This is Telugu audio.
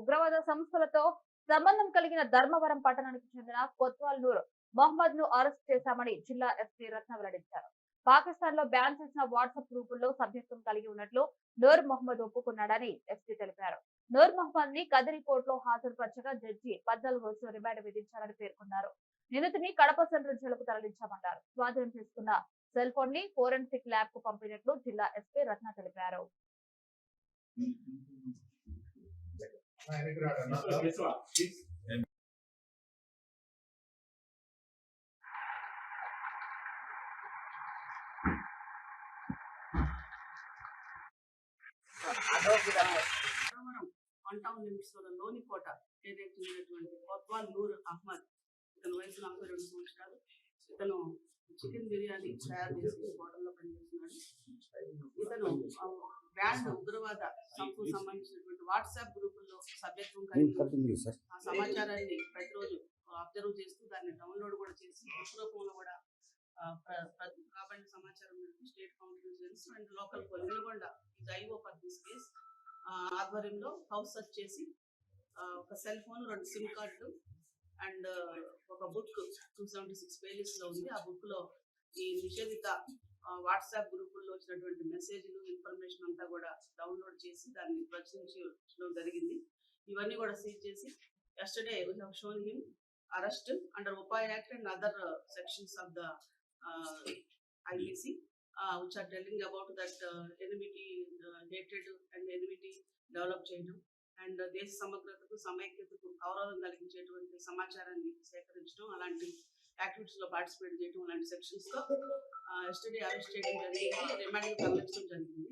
ఉగ్రవాద సంస్థలతో సంబంధం కలిగిన ధర్మవరం పట్టణానికి చెందిన కొత్వాల్ నూర్ మహమ్మద్ను అరెస్ట్ చేశామని జిల్లా ఎస్పీ రత్న వెల్లడించారు. పాకిస్తాన్లో బ్యాన్ చేసిన వాట్సాప్ గ్రూపుల్లో సభ్యత్వం కలిగి ఉన్నట్లు నూర్ మహమ్మద్ ఒప్పుకున్నాడని ఎస్పీ తెలిపారు. నూర్ మొహమ్మద్ని కదిరి కోర్టులో హాజరుపరచగా జడ్జి పద్నాలుగు రోజులు రిమాండ్ విధించారని పేర్కొన్నారు. నిందితుని కడప సెంట్రల్ జైలుకు తరలించామన్నారు. స్వాధీనం చేసుకున్న సెల్ ఫోన్ని ఫోరెన్సిక్ ల్యాబ్కు పంపినట్లు జిల్లా ఎస్పీ రత్న తెలిపారు. వన్ టౌన్ లిమిట్స్లో లోనికోట ఏరియాకి చెందినటువంటి కొత్వాల్ నూర్ అహ్మద్ ఇతను వయసు నలభై రెండు సంవత్సరాలు ఇతను చికెన్ బిర్యానీ తయారు చేసి హోటల్లో పనిచేస్తున్నాడు ఇతను బ్యాండ్ ఉగ్రవాద సంస్థకు సంబంధించినటువంటి వాట్సాప్ గ్రూప్ సభ్యత్వం కలిగి కట్టింది సార్? ఆ సమాచారాన్ని ప్రతిరోజు అబ్జర్వ్ చేస్తూ దాన్ని డౌన్లోడ్ కూడా చేసి బుక్ రూపంలో కూడా రాబడిన సమాచారం స్టేట్ కౌంటెన్స్ అండ్ లోకల్ వినుగొండ ఇది ఐఓ ఫర్ దిస్ కేస్. ఆధ్వర్యంలో హౌస్ సర్చ్ చేసి ఒక సెల్ ఫోన్ రెండు సిమ్ కార్డులు అండ్ ఒక బుక్ టూ సెవెంటీ సిక్స్ పేజెస్లో ఉంది. ఆ బుక్లో ఈ నిషేధిత వాట్సాప్ గ్రూపుల్లో వచ్చినటువంటి మెసేజ్లు ఇన్ఫర్మేషన్ అంతా కూడా డౌన్లోడ్ చేసి దాన్ని ప్రశ్నించడం జరిగింది. ఇవన్నీ కూడా సీజ్ చేసి yesterday have shown him arrest under UAPA act and other sections of the IBC which are telling about that enmity dated and enmity develop చేయడం. అండ్ uh, దేశ సమగ్రతకు సమైక్యతకు అవరోధం కలిగించేటువంటి సమాచారాన్ని సేకరించడం అలాంటి యాక్టివిటీస్లో పార్టిసిపేట్ చేయడం లాంటి సెక్షన్స్లో ఎస్టడీ అరెస్ట్ చేయడం జరిగింది. రిమాండ్ తరలించడం జరిగింది.